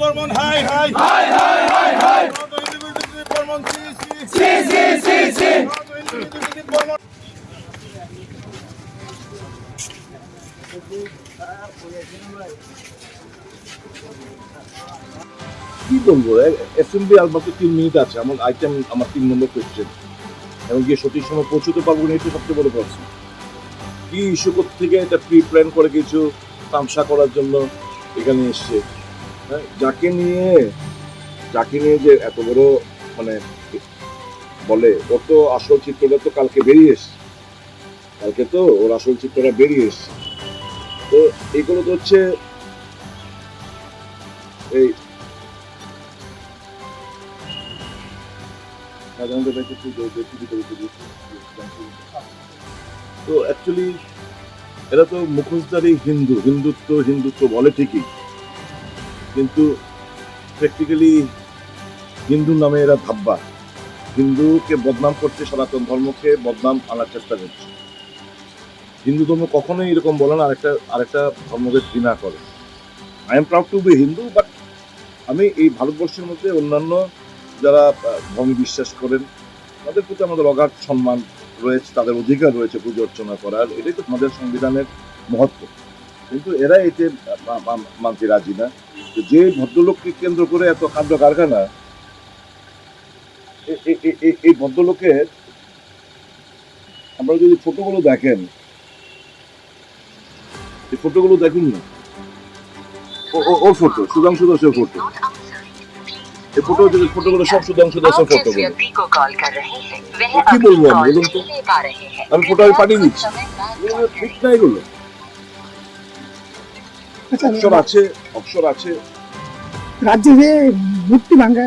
Barman hi hi hi hi hi hi Barman C সি। সি সি কি বলব? অ্যাসেম্বলি আর তিন মিনিট আছে। আমার আইটেম আমার তিন নম্বর কোয়েশ্চেন এবং গিয়ে সঠিক সময় পৌঁছতে পারব না এটা সবচেয়ে বড় প্রশ্ন। কি ইস্যু থেকে এটা প্রি প্ল্যান করে কিছু তামসা করার জন্য এখানে এসছে? যাকে নিয়ে যাকে নিয়ে যে এত বড় মানে বলে, ওর তো আসল চিত্রটা তো কালকে বেরিয়ে কালকে তো ওর আসল চিত্রটা বেরিয়ে এসছে। তো এগুলো তো হচ্ছে এই সাধারণত তো অ্যাকচুয়ালি এরা তো মুখোশধারী হিন্দু, হিন্দুত্ব হিন্দুত্ব বলে ঠিকই। কিন্তু প্র্যাকটিক্যালি হিন্দু নামে এরা ভাববা। হিন্দুকে বদনাম করছে সনাতন ধর্মকে বদনাম আনার চেষ্টা করছে। হিন্দু ধর্ম কখনোই এরকম বলে না, আরেকটা আরেকটা ধর্মকে ঘৃণা করে। I am proud to be Hindu but আমি এই ভারতবর্ষের মধ্যে অন্যান্য যারা ধর্মে বিশ্বাস করেন, তাদের প্রতি আমাদের অগাধ সম্মান রয়েছে, তাদের অধিকার রয়েছে পুজো অর্চনা করার। এটাই তো আমাদের সংবিধানের মহত্ব। কিন্তু এরা এতে মানতে রাজি না। যে ভদ্রলোককে কেন্দ্র করে এত কাণ্ড কারখানা এই ভদ্রলোকের আপনারা যদি ফটোগুলো দেখেন, এই ফটোগুলো দেখুন না। ও ফটো, সুধাংশু দাসের ফটো। এই ফটো যদি ফটোগুলো সব সুধাংশু দাসের ফটো কি বলব আমি বলুন তো? আমি ফটো আমি পাঠিয়ে দিচ্ছি। ঠিক না এগুলো। অক্ষর আছে অক্ষর আছে। রাজ্যে যে মূর্তি ভাঙ্গা